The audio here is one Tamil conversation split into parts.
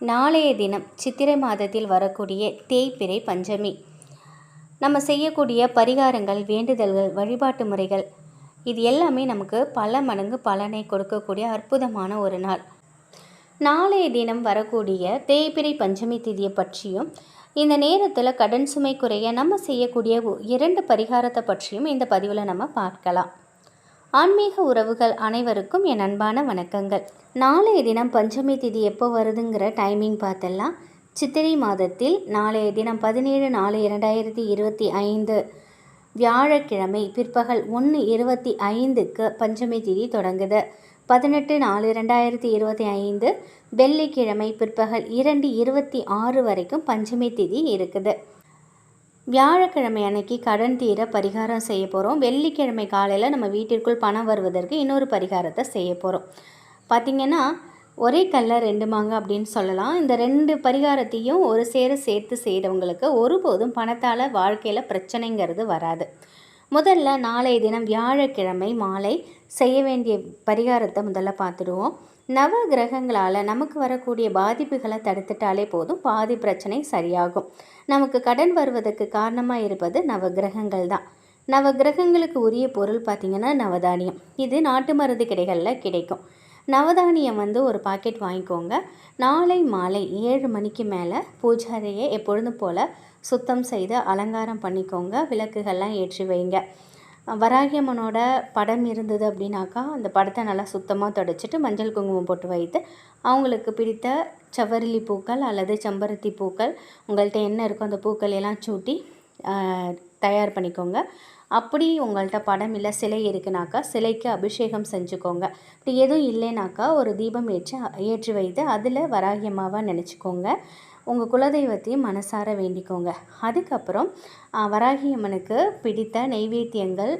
நாளைய தினம் சித்திரை மாதத்தில் வரக்கூடிய தேய்பிறை பஞ்சமி. நம்ம செய்யக்கூடிய பரிகாரங்கள் வேண்டுதல்கள் வழிபாட்டு முறைகள் இது எல்லாமே நமக்கு பல மடங்கு பலனை கொடுக்கக்கூடிய அற்புதமான ஒரு நாள். நாளைய தினம் வரக்கூடிய தேய்பிறை பஞ்சமி திதியை பற்றியும் இந்த நேரத்தில் கடன் சுமை குறைய நம்ம செய்யக்கூடிய இரண்டு பரிகாரத்தை பற்றியும் இந்த பதிவில் நம்ம பார்க்கலாம். ஆன்மீக உறவுகள் அனைவருக்கும் என் அன்பான வணக்கங்கள். நாளைய தினம் பஞ்சமி திதி எப்போ வருதுங்கிற டைமிங் பார்த்தலாம் சித்திரை மாதத்தில் நாளைய தினம் பதினேழு நாலு இரண்டாயிரத்தி இருபத்தி ஐந்து வியாழக்கிழமை பிற்பகல் ஒன்று இருபத்தி ஐந்துக்கு பஞ்சமி திதி தொடங்குது. பதினெட்டு நாலு ரெண்டாயிரத்தி இருபத்தி ஐந்து வெள்ளிக்கிழமை பிற்பகல் இரண்டு இருபத்தி ஆறு வரைக்கும் பஞ்சமி திதி இருக்குது. வியாழக்கிழமை அன்னைக்கு கடன் தீர பரிகாரம் செய்ய போகிறோம் வெள்ளிக்கிழமை காலையில் நம்ம வீட்டிற்குள் பணம் வருவதற்கு இன்னொரு பரிகாரத்தை செய்ய போகிறோம் பார்த்திங்கன்னா ஒரே கல்ல ரெண்டு மாங்க அப்படின்னு சொல்லலாம். இந்த ரெண்டு பரிகாரத்தையும் ஒரு சேர சேர்த்து செய்கிறவங்களுக்கு ஒருபோதும் பணத்தால் வாழ்க்கையில் பிரச்சனைங்கிறது வராது. முதல்ல நாளைய தினம் வியாழக்கிழமை மாலை செய்ய வேண்டிய பரிகாரத்தை முதல்ல பார்த்துடுவோம். நவ கிரகங்களால் நமக்கு வரக்கூடிய பாதிப்புகளை தடுத்துட்டாலே போதும். பாதி பிரச்சனை சரியாகும். நமக்கு கடன் வருவதற்கு காரணமாக இருப்பது நவ கிரகங்கள் தான். நவ கிரகங்களுக்கு உரிய பொருள் பார்த்திங்கன்னா நவதானியம். இது நாட்டு மருந்து கிடைகளில் கிடைக்கும். நவதானியம் வந்து ஒரு பாக்கெட் வாங்கிக்கோங்க. நாளை மாலை ஏழு மணிக்கு மேலே பூஜாரியை எப்பொழுதும் போல் சுத்தம் செய்து அலங்காரம் பண்ணிக்கோங்க. விளக்குகள்லாம் ஏற்றி வைங்க. வராகியம்மனோட படம் இருந்தது அப்படின்னாக்கா அந்த படத்தை நல்லா சுத்தமாக தொடச்சிட்டு மஞ்சள் குங்குமம் போட்டு வைத்து அவங்களுக்கு பிடித்த செவ்வரளி பூக்கள் அல்லது செம்பருத்தி பூக்கள் உங்கள்கிட்ட என்ன இருக்கோ அந்த பூக்கள் எல்லாம் சூட்டி தயார் பண்ணிக்கோங்க. அப்படி உங்கள்கிட்ட படம் இல்லை சிலை இருக்குனாக்கா சிலைக்கு அபிஷேகம் செஞ்சுக்கோங்க. இப்படி எதுவும் இல்லைனாக்கா ஒரு தீபம் ஏற்றி ஏற்றி வைத்து அதில் வராகியமாவாக நினச்சிக்கோங்க. உங்கள் குலதெய்வத்தையும் மனசார வேண்டிக்கோங்க. அதுக்கப்புறம் வராகி அம்மனுக்கு பிடித்த நெய்வேத்தியங்கள்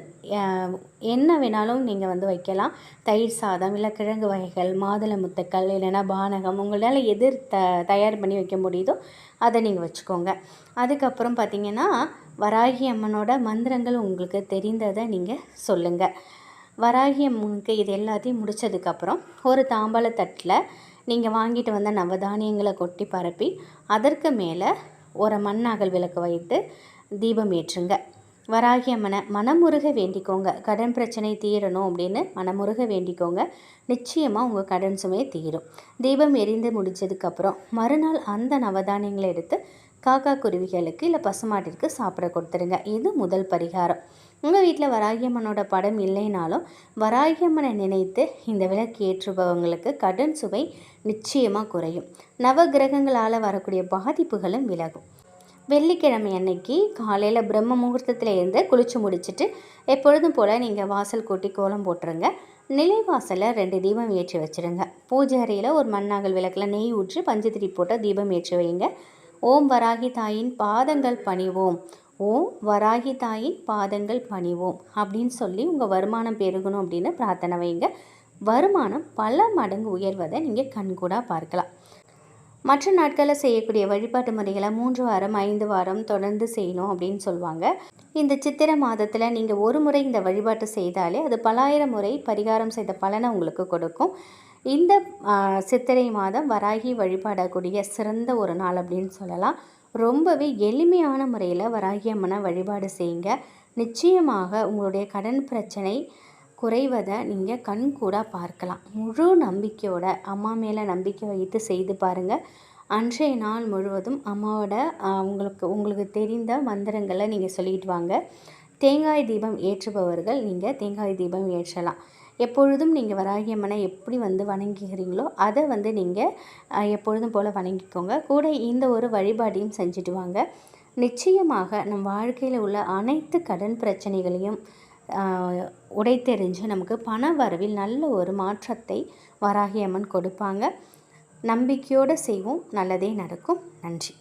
என்ன வேணாலும் நீங்கள் வந்து வைக்கலாம். தயிர் சாதம் இல்லை கிழங்கு வகைகள் மாதுளை முத்துக்கள் இல்லைன்னா பானகம் உங்களால் எது த தயார் பண்ணி வைக்க முடியுதோ அதை நீங்கள் வச்சுக்கோங்க. அதுக்கப்புறம் பார்த்திங்கன்னா வராகி அம்மனோட மந்திரங்கள் உங்களுக்கு தெரிந்ததை நீங்கள் சொல்லுங்கள் வராகி அம்மனுக்கு இது எல்லாத்தையும் முடித்ததுக்கப்புறம் ஒரு தாம்பாள தட்டில் நீங்கள் வாங்கிட்டு வந்த நவதானியங்களை கொட்டி பரப்பி அதற்கு மேலே ஒரு மண்ணாகல் விளக்கு வைத்து தீபம் ஏற்றுங்க. வராகி அம்மனை மனமுருக வேண்டிக்கோங்க. கடன் பிரச்சனை தீரணும் அப்படின்னு மனமுருக வேண்டிக்கோங்க. நிச்சயமாக உங்கள் கடன் சுமையை தீரும். தீபம் எரிந்து முடித்ததுக்கப்புறம் மறுநாள் அந்த நவதானியங்களை எடுத்து காக்கா குருவிகளுக்கு இல்லை பசுமாட்டிற்கு சாப்பிட கொடுத்துருங்க இது முதல் பரிகாரம். உங்கள் வீட்டில் வராகியம்மனோட படம் இல்லைனாலும் வராகியம்மனை நினைத்து இந்த விளக்கு ஏற்றுபவங்களுக்கு கடன் சுவை நிச்சயமாக குறையும். நவ கிரகங்களால் வரக்கூடிய பாதிப்புகளும் விலகும். வெள்ளிக்கிழமை அன்னைக்கு காலையில் பிரம்ம முகூர்த்தத்தில் இருந்து குளிச்சு முடிச்சுட்டு எப்பொழுதும் போல் நீங்கள் வாசல் கூட்டி கோலம் போட்டுருங்க. நிலைவாசலில் ரெண்டு தீபம் ஏற்றி வச்சுருங்க. பூஜை அறையில் ஒரு மண்ணாகல் விளக்கில் நெய் ஊற்றி பஞ்சத்திரி போட்டால் தீபம் ஏற்றி வைங்க. ஓம் வராகி தாயின் பாதங்கள் பணிவோம். ஓம் வராகி தாயின் பாதங்கள் பணிவோம். அப்படின்னு சொல்லி உங்கள் வருமானம் பெருகணும் அப்படின்னு பிரார்த்தனை வைங்க. வருமானம் பல மடங்கு உயர்வதை நீங்கள் கண்கூடாக பார்க்கலாம். மற்ற நாட்களில் செய்யக்கூடிய வழிபாட்டு முறைகளை மூன்று வாரம் ஐந்து வாரம் தொடர்ந்து செய்யணும் அப்படின்னு சொல்லுவாங்க. இந்த சித்திரை மாதத்தில் நீங்கள் ஒரு முறை இந்த வழிபாட்டு செய்தாலே அது பலாயிரம் முறை பரிகாரம் செய்த பலனை உங்களுக்கு கொடுக்கும். இந்த சித்திரை மாதம் வராகி வழிபாடக்கூடிய சிறந்த ஒரு நாள் அப்படின்னு சொல்லலாம். ரொம்பவே எளிமையான முறையில் வராகி அம்மனை வழிபாடு செய்யுங்க. நிச்சயமாக உங்களுடைய கடன் பிரச்சனை குறைவதை நீங்கள் கண்கூடாக பார்க்கலாம். முழு நம்பிக்கையோட அம்மா மேலே நம்பிக்கை வைத்து செய்து பாருங்கள் அன்றைய நாள் முழுவதும் அம்மாவோட உங்களுக்கு உங்களுக்கு தெரிந்த மந்திரங்களை நீங்கள் சொல்லிட்டு வாங்க. தேங்காய் தீபம் ஏற்றுபவர்கள் நீங்கள் தேங்காய் தீபம் ஏற்றலாம். எப்பொழுதும் நீங்கள் வராகி அம்மனை எப்படி வந்து வணங்குகிறீங்களோ அதை வந்து நீங்கள் எப்பொழுதும் போல் வணங்கிக்கோங்க. கூட இந்த ஒரு வழிபாடையும் செஞ்சுட்டு வாங்க. நிச்சயமாக நம் வாழ்க்கையில் உள்ள அனைத்து கடன் பிரச்சனைகளையும் உடைத்தெறிஞ்சு நமக்கு பண வரவில் நல்ல ஒரு மாற்றத்தை வராகி அம்மன் கொடுப்பாங்க. நம்பிக்கையோடு செய்வோம். நல்லதே நடக்கும். நன்றி.